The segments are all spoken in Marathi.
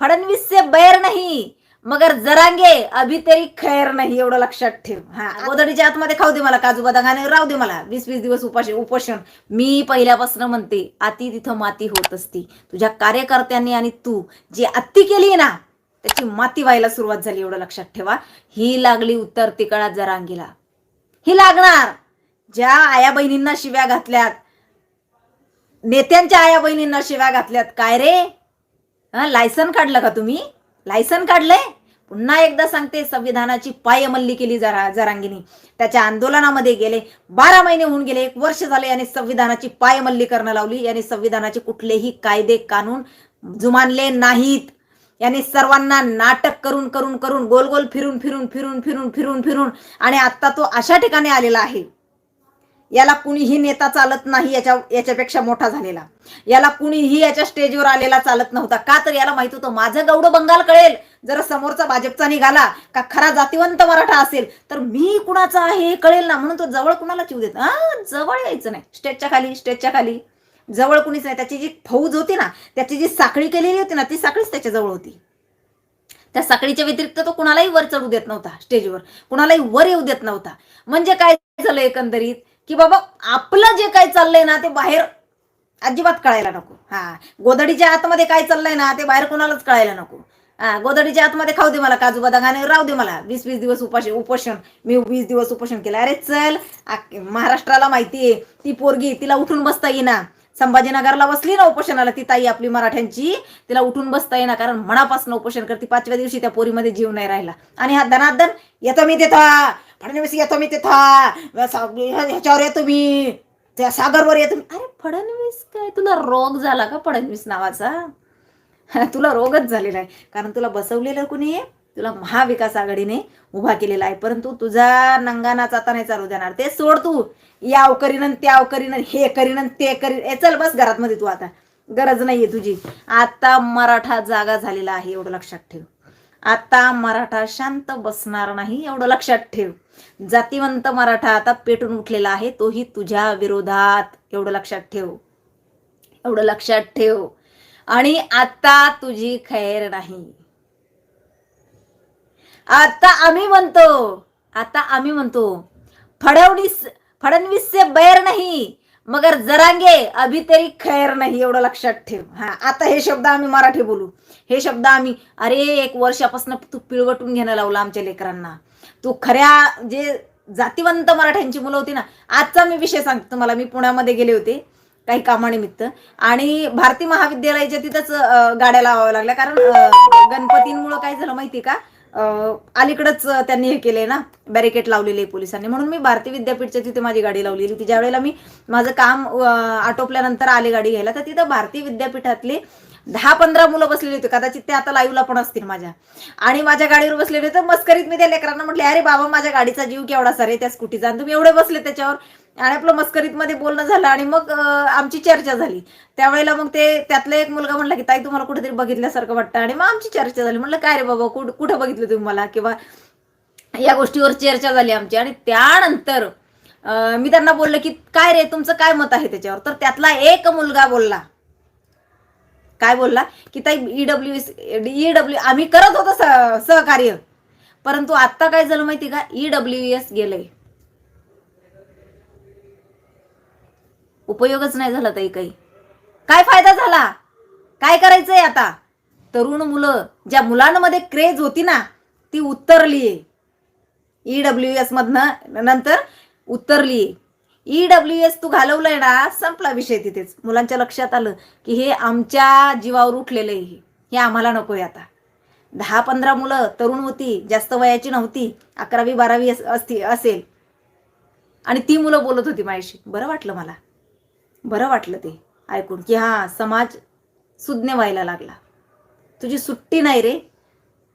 फडणवीस से बैर नाही मगर जरांगे अभी तरी खैर नाही एवढं लक्षात ठेव. हा गोदडीच्या आतमध्ये खाऊ दे मला काजू बदाम आणि राहू दे मला वीस वीस दिवस उपाशी उपोषण. मी पहिल्यापासून म्हणते अति तिथं माती होत असती. तुझ्या कार्यकर्त्यांनी आणि तू जी अति केली ना त्याची माती व्हायला सुरुवात झाली एवढं लक्षात ठेवा. ही लागली उत्तर तिकळा जरांगीला. ही लागणार. ज्या आया बहिणींना शिव्या घातल्यात नेत्यांच्या आया बहिणींना शिव्या घातल्यात काय रे? लायसन काढलं का तुम्ही? लायसन काढलंय? पुन्हा एकदा सांगते संविधानाची पायमल्ली केली जरा जरांगीनी. त्याच्या आंदोलनामध्ये गेले बारा महिने होऊन गेले एक वर्ष झाले याने संविधानाची पायमल्ली करणं लावली याने संविधानाचे कुठलेही कायदे कानून जुमानले नाहीत. याने सर्वांना नाटक करून करून करून गोल गोल फिरून फिरून फिरून फिरून फिरून फिरून आणि आता तो अशा ठिकाणी आलेला आहे. याला कुणीही नेता चालत नाही याच्या याच्यापेक्षा मोठा झालेला. याला कुणीही याच्या स्टेजवर आलेला चालत नव्हता. का तर याला माहीत होतं माझं गौड बंगाल कळेल. जर समोरचा भाजपचा निघाला का खरा जातीवंत मराठा असेल तर मी कुणाचा आहे हे कळेल ना. म्हणून तो जवळ कुणाला चिव देत? हा जवळ यायचं नाही. स्टेजच्या खाली स्टेजच्या खाली. जवळ कुणीच नाही. त्याची जी फौज होती ना त्याची जी साखळी केलेली होती ना ती साखळीच त्याच्याजवळ होती. त्या साखळीच्या व्यतिरिक्त तो कुणालाही वर चढू देत नव्हता स्टेजवर. कुणालाही वर येऊ देत नव्हता. म्हणजे काय झालं एकंदरीत? की बाबा आपलं जे काय चाललंय ना ते बाहेर अजिबात कळायला नको. हा गोदडीच्या आतमध्ये काय चाललंय ना ते बाहेर कोणालाच कळायला नको. हा गोदडीच्या आतमध्ये खाऊ दे मला काजू बदाम आणि राहू दे मला वीस वीस दिवस उपाशी उपोषण. मी वीस दिवस उपोषण केलं. अरे चल महाराष्ट्राला माहितीये ती पोरगी तिला उठून बसता येईना. संभाजीनगरला बसली ना उपोषणाला ती ताई आपली मराठ्यांची. तिला उठून बसता येईना कारण मनापासून उपोषण करते. पाचव्या दिवशी त्या पोरीमध्ये जीव नाही राहिला. आणि हा धनादन येतो मी तिथं. फडणवीस येतो मी तिथं. ह्याच्यावर येतो मी. त्या सागरवर येतो मी. अरे फडणवीस काय? तुला रोग झाला का फडणवीस नावाचा? तुला रोगच झालेला आहे. कारण तुला बसवलेलं कुणी आहे? तुला महाविकास आघाडीने उभा केलेला आहे. परंतु तुझा नंगानाच आता नाही चालू देणार. ते सोड तू. याव करीन त्या करीन हे करीन ते करीन. चल बस घरात मध्ये तू आता. गरज नाहीये तुझी. आता मराठा जागा झालेला आहे एवढं लक्षात ठेव. आता मराठा शांत बसणार नाही एवढं लक्षात ठेव. जातीवंत मराठा आता पेटून उठलेला आहे. तोही तुझ्या विरोधात. एवढं लक्षात ठेव. एवढं लक्षात ठेव. आणि आता तुझी खैर नाही. आता आम्ही म्हणतो आता आम्ही म्हणतो फडणवीस फडणवीस से बैर नाही मगर जरांगे अभी तरी खैर नाही एवढं लक्षात ठेव. हा आता हे शब्द आम्ही मराठी बोलू. हे शब्द आम्ही अरे एक वर्षापासून तू पिळवटून घेणं लावलं आमच्या लेकरांना. तू खऱ्या जे जातीवंत मराठ्यांची मुलं होती ना आजचा मी विषय सांगतो तुम्हाला. मी पुण्यामध्ये गेले होते काही कामानिमित्त. आणि भारती महाविद्यालयाच्या तिथंच गाड्या लावाव्या लागल्या. कारण गणपतींमुळं काय झालं माहिती का? अलीकडंच त्यांनी हे केलंय ना बॅरिकेड लावलेले आहे पोलिसांनी. म्हणून मी भारती विद्यापीठच्या तिथे माझी गाडी लावलेली होती. ज्या वेळेला मी माझं काम आटोपल्यानंतर आले गाडी घ्यायला तर तिथं भारती विद्यापीठातले दहा पंधरा मुलं बसलेली होती. कदाचित ते आता लाईव्हला पण असतील माझ्या. आणि माझ्या गाडीवर बसलेले तर मस्करीत मी त्या लेकरांना म्हटले अरे बाबा माझ्या गाडीचा जीव केवढा सर आहे त्या स्कूटीचा आणि तुम्ही एवढे बसले त्याच्यावर आणि आपलं मस्करीत मध्ये बोलणं झालं आणि मग आमची चर्चा झाली. त्यावेळेला मग ते त्यातला एक मुलगा म्हणला की ताई तुम्हाला कुठेतरी बघितल्यासारखं वाटतं. आणि मग आमची चर्चा झाली. म्हणलं काय रे बाबा कुठं कुठं बघितलं तुम्ही मला? किंवा या गोष्टीवर चर्चा झाली आमची. आणि त्यानंतर मी त्यांना बोललं की काय रे तुमचं काय मत आहे त्याच्यावर? तर त्यातला एक मुलगा बोलला. काय बोलला? की ताई ईडब्ल्यू एस ईडब्ल्यू आम्ही करत होतो सहकार्य. परंतु आता काय झालं माहिती का? ईडब्ल्यू एस गेलंय. उपयोगच नाही झाला ताई काही. काय फायदा झाला? काय करायचंय आता? तरुण मुलं ज्या मुलांमध्ये क्रेज होती ना ती उत्तरली ई डब्ल्यू एस मधनं नंतर उत्तरली ई डब्ल्यू एस तू घालवलंय ना संपला विषय तिथेच. मुलांच्या लक्षात आलं की हे आमच्या जीवावर उठलेलं आहे हे. आम्हाला नकोय आता. दहा पंधरा मुलं तरुण होती जास्त वयाची नव्हती अकरावी बारावी अस- असती असेल. आणि ती मुलं बोलत होती माझ्याशी. बरं वाटलं मला. बरं वाटलं ते ऐकून की हा समाज सुज्ञ व्हायला लागला. तुझी सुट्टी नाही रे.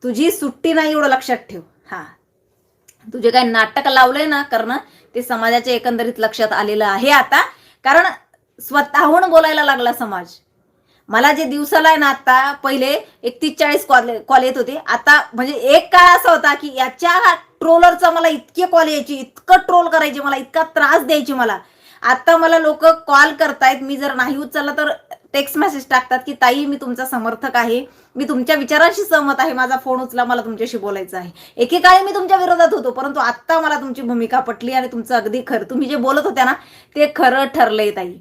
तुझी सुट्टी नाही एवढं लक्षात ठेव. हा. तुझे काय नाटक लावलंय ना करणं ते समाजाच्या एकंदरीत लक्षात आलेलं आहे आता. कारण स्वतःहून बोलायला लागला समाज. मला जे दिवसाला आहे ना आता पहिले एकतीस चाळीस कॉल कॉल येत होते. आता म्हणजे एक काळ असा होता की याच्या ट्रोलरचा मला इतके कॉल यायची इतकं ट्रोल करायचे मला इतका त्रास द्यायचे मला. आता मला लोक कॉल करतायत. मी जर नाही उचलला तर टेक्स्ट मेसेज टाकतात की ताई मी तुमचा समर्थक आहे. मी तुमच्या विचारांशी सहमत आहे. माझा फोन उचला मला तुमच्याशी बोलायचं आहे. एकेकाळी मी तुमच्या विरोधात होतो परंतु आत्ता मला तुमची भूमिका पटली आणि तुमचं अगदी खरं. तुम्ही जे बोलत होत्या ना ते खरं ठरलंय ताई.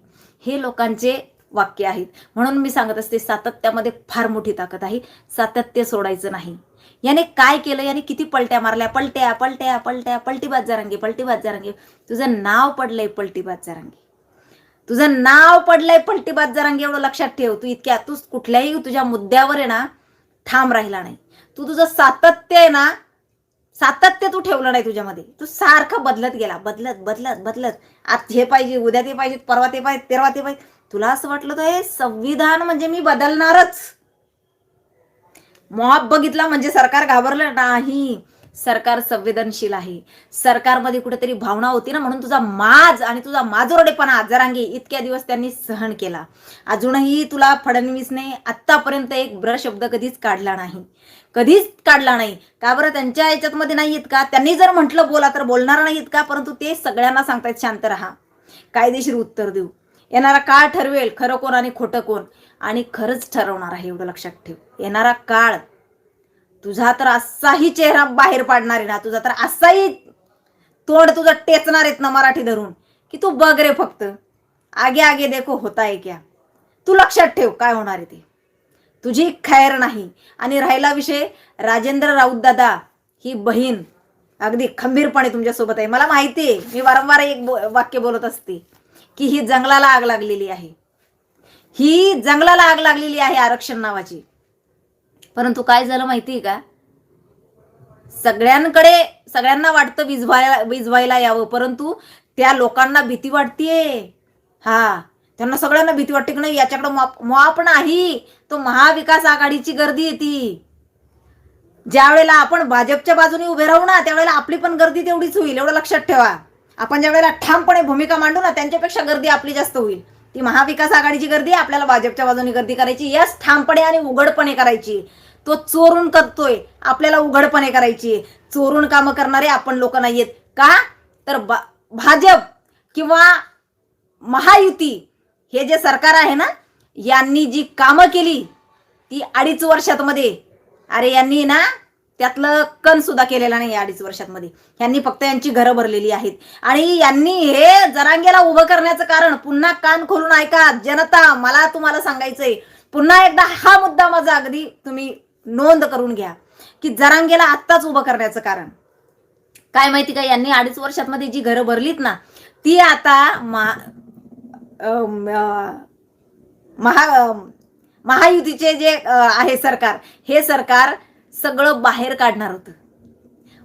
हे लोकांचे वाक्य आहेत. म्हणून मी सांगत असते सातत्यामध्ये फार मोठी ताकद आहे. सातत्य सोडायचं नाही. याने काय केलं? याने किती पलट्या मारल्या? पलट्या पलट्या पलट्या पलटीबाज जारांगे पलटीबाज जारांगे. तुझं नाव पडलंय पलटीबाज जारांगे. तुझं नाव पडलंय पलटीबाज जरांगे एवढं लक्षात ठेव. तू इतक्या तू कुठल्याही तुझ्या मुद्द्यावर आहे ना ठाम राहिला नाही. तू तुझं सातत्य आहे ना सातत्य तू ठेवलं नाही तुझ्यामध्ये. तू सारखं बदलत गेला. बदलत बदलत बदलत. आज हे पाहिजे उद्या ते पाहिजे परवा ते पाहिजे तेरवा ते पाहिजे तुला असं वाटलं तर हे संविधान म्हणजे मी बदलणारच. मॉब बघितला म्हणजे सरकार घाबरलं नाही. सरकार संवेदनशील आहे. सरकारमध्ये कुठेतरी भावना होती ना म्हणून तुझा माज आणि तुझा माजोरडेपणा जरांगे इतक्या दिवस त्यांनी सहन केला. अजूनही तुला फडणवीसने आतापर्यंत एक ब्र शब्द कधीच काढला नाही. कधीच काढला नाही. का बरं? त्यांच्या याच्यातमध्ये नाही नाहीत का? त्यांनी जर म्हटलं बोला तर बोलणार नाहीत का? परंतु ते सगळ्यांना सांगतायत शांत राहा. कायदेशीर उत्तर देऊ. येणारा काळ ठरवेल खरं कोण आणि खोटं कोण. आणि खरंच ठरवणार आहे एवढं लक्षात ठेव. येणारा काळ तुझा तर असाही चेहरा बाहेर पाडणार आहे ना. तुझा तर असाही तोंड तुझं टेचणार आहेत ना मराठी धरून. की तू बघ रे फक्त. आगे आगे देखो होता आहे क्या. तू लक्षात ठेव काय होणार आहे ते. तुझी खैर नाही. आणि राहिला विषय राजेंद्र राऊत दादा ही बहीण. अगदी खंबीरपणे तुमच्यासोबत आहे. मला माहिती आहे. मी वारंवार एक बो- वाक्य बोलत असते. की ही जंगलाला आग लागलेली आहे. ही जंगलाला आग लागलेली आहे आरक्षण नावाची. परंतु काय झालं माहिती आहे का? सगळ्यांकडे सगळ्यांना वाटतं विजवायला विजवायला यावं परंतु त्या लोकांना भीती वाटतेय. हा त्यांना सगळ्यांना भीती वाटते की नाही याच्याकडे मॉप नाही. तो महाविकास आघाडीची गर्दी येते ज्या वेळेला आपण भाजपच्या बाजूने उभे राहू ना त्यावेळेला आपली पण गर्दी तेवढीच होईल एवढं लक्षात ठेवा. आपण ज्या वेळेला ठामपणे भूमिका मांडू ना त्यांच्यापेक्षा गर्दी आपली जास्त होईल. ती महाविकास आघाडीची गर्दी आपल्याला भाजपच्या बाजूने गर्दी करायची. यस ठामपणे आणि उघडपणे करायची. तो चोरून करतोय आपल्याला उघडपणे करायची. चोरून कामं करणारे आपण लोक नाहीयेत. का? तर बा- भाजप किंवा महायुती हे जे सरकार आहे ना यांनी जी कामं केली ती अडीच वर्षात मध्ये अरे यांनी ना त्यातलं कण सुद्धा केलेला नाही अडीच वर्षात मध्ये यांनी फक्त यांची घरं भरलेली आहेत. आणि यांनी हे जरांगेला उभं करण्याचं कारण पुन्हा कान खोलून ऐका जनता मला तुम्हाला सांगायचंय. पुन्हा एकदा हा मुद्दा माझा अगदी तुम्ही नोंद करून घ्या की जरांगेला आत्ताच उभं करण्याचं कारण. काय माहिती का यांनी अडीच वर्षात मध्ये जी घरं भरलीत ना ती आता मा महा महायुतीचे जे आहे सरकार हे सरकार सगळं बाहेर काढणार होतं.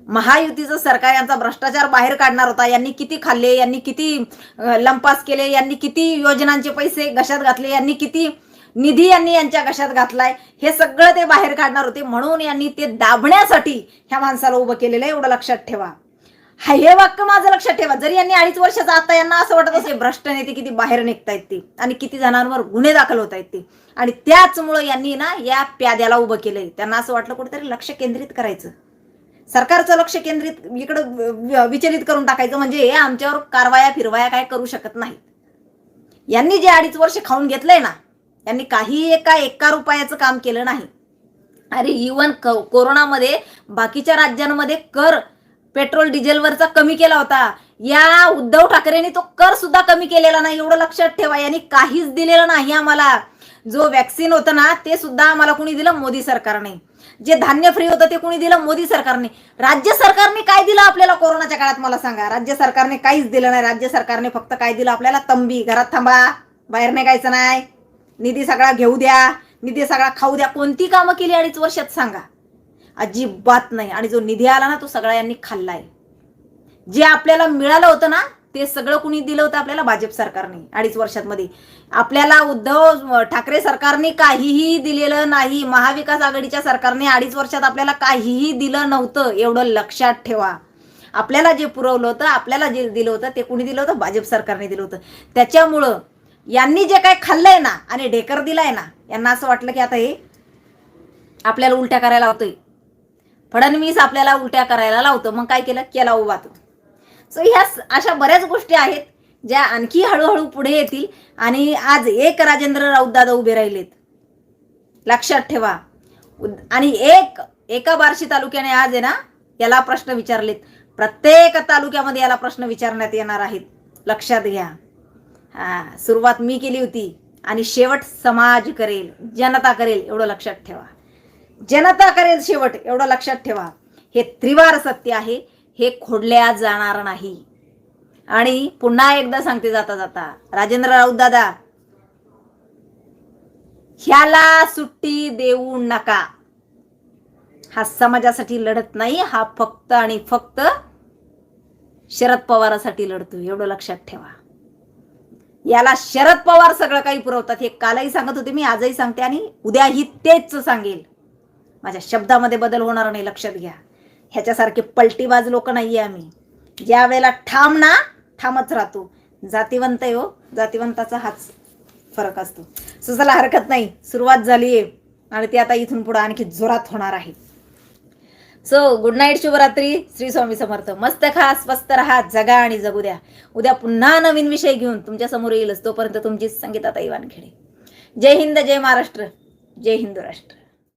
महायुतीचं सरकार यांचा भ्रष्टाचार बाहेर काढणार होता. यांनी किती खाल्ले यांनी किती लंपास केले यांनी किती योजनांचे पैसे घशात घातले यांनी किती निधी यांनी यांच्या घशात घातलाय हे सगळं ते बाहेर काढणार होते. म्हणून यांनी ते दाबण्यासाठी ह्या माणसाला उभं केलेलं आहे. एवढं लक्षात ठेवा. हा हे वाक्य माझं लक्षात ठेवा. जरी यांनी अडीच वर्षाचा आता यांना असं वाटत असेल भ्रष्ट नेते किती बाहेर निघतायत ते आणि किती जणांवर गुन्हे दाखल होत आहेत ते. आणि त्याचमुळं यांनी ना या प्याद्याला उभं केलंय. त्यांना असं वाटलं कुठेतरी लक्ष केंद्रित करायचं. सरकारचं लक्ष केंद्रित इकडं विचलित करून टाकायचं म्हणजे हे आमच्यावर कारवाया फिरवाया काय करू शकत नाहीत. यांनी जे अडीच वर्ष खाऊन घेतलंय ना यांनी काही एका एका रुपयाचं काम केलं नाही. अरे इवन कोरोनामध्ये बाकीच्या राज्यांमध्ये कर पेट्रोल डिझेलवरचा कमी केला होता. या उद्धव ठाकरेंनी तो कर सुद्धा कमी केलेला नाही एवढं लक्षात ठेवा. यांनी काहीच दिलेलं नाही आम्हाला. जो वॅक्सिन होतं ना ते सुद्धा आम्हाला कुणी दिलं? मोदी सरकारने. जे धान्य फ्री होतं ते कुणी दिलं? मोदी सरकारने. राज्य सरकारने काय दिलं आपल्याला कोरोनाच्या काळात? मला सांगा. राज्य सरकारने काहीच दिलं नाही. राज्य सरकारने फक्त काय दिलं आपल्याला? तंबी. घरात थांबा. बाहेर निघायचं नाही. निधी सगळा घेऊ द्या. निधी सगळा खाऊ द्या. कोणती कामं केली अडीच वर्षात? सांगा. अजिबात नाही. आणि जो निधी आला ना तो सगळा यांनी खाल्लाय. जे आपल्याला मिळालं होतं ना ते सगळं कुणी दिलं होतं आपल्याला भाजप सरकारने अडीच वर्षांमध्ये. आपल्याला उद्धव ठाकरे सरकारने काहीही दिलेलं नाही. महाविकास आघाडीच्या सरकारने अडीच वर्षात आपल्याला काहीही दिलं नव्हतं. एवढं लक्षात ठेवा. आपल्याला जे पुरवलं होतं आपल्याला जे दिलं होतं ते कुणी दिलं होतं? भाजप सरकारने दिलं होतं. त्याच्यामुळं यांनी जे काय खाल्लंय ना आणि ढेकर दिलाय ना यांना असं वाटलं की आता हे आपल्याला उलट्या करायला होतंय. फडणवीस आपल्याला उलट्या करायला लावतो. मग काय केलं? केला उभा तो. सो ह्या अशा बऱ्याच गोष्टी आहेत ज्या आणखी हळूहळू पुढे येतील आणि आज एक राजेंद्र राऊत दादा उभे राहिलेत. लक्षात ठेवा. उद- आणि एक एका बार्शी तालुक्याने आज आहे ना याला प्रश्न विचारलेत. प्रत्येक तालुक्यामध्ये याला प्रश्न विचारण्यात येणार आहेत. लक्षात घ्या. हा सुरुवात मी केली होती आणि शेवट समाज करेल जनता करेल एवढं लक्षात ठेवा. जनता करेल शेवट एवढं लक्षात ठेवा. हे त्रिवार सत्य आहे हे खोडल्या जाणार नाही. आणि पुन्हा एकदा सांगते जाता जाता राजेंद्र राऊत दादा ह्याला सुट्टी देऊ नका. हा समाजासाठी लढत नाही हा फक्त आणि फक्त शरद पवारासाठी लढतो एवढं लक्षात ठेवा. याला शरद पवार सगळं काही पुरवतात हे कालही सांगत होते मी आजही सांगते आणि उद्याही तेच सांगेल. माझ्या शब्दामध्ये बदल होणार नाही लक्षात घ्या. ह्याच्यासारखे पलटीबाज लोक नाहीये आम्ही. ज्या वेळेला ठाम ना ठामच राहतो. जातीवंत आहे हो. जातीवंताचा हाच फरक असतो. सो चला हरकत नाही. सुरुवात झाली आहे. आणि ती आता इथून पुढे आणखी जोरात होणार आहे. सो गुड नाईट शुभरात्री. श्री स्वामी समर्थ. मस्त खा स्वस्त राहा जगा आणि जगू द्या. उद्या पुन्हा नवीन विषय घेऊन तुमच्यासमोर येईलच. तोपर्यंत तुमची संगीता ताई वानखेडे. जय हिंद जय महाराष्ट्र. जय हिंदू राष्ट्र.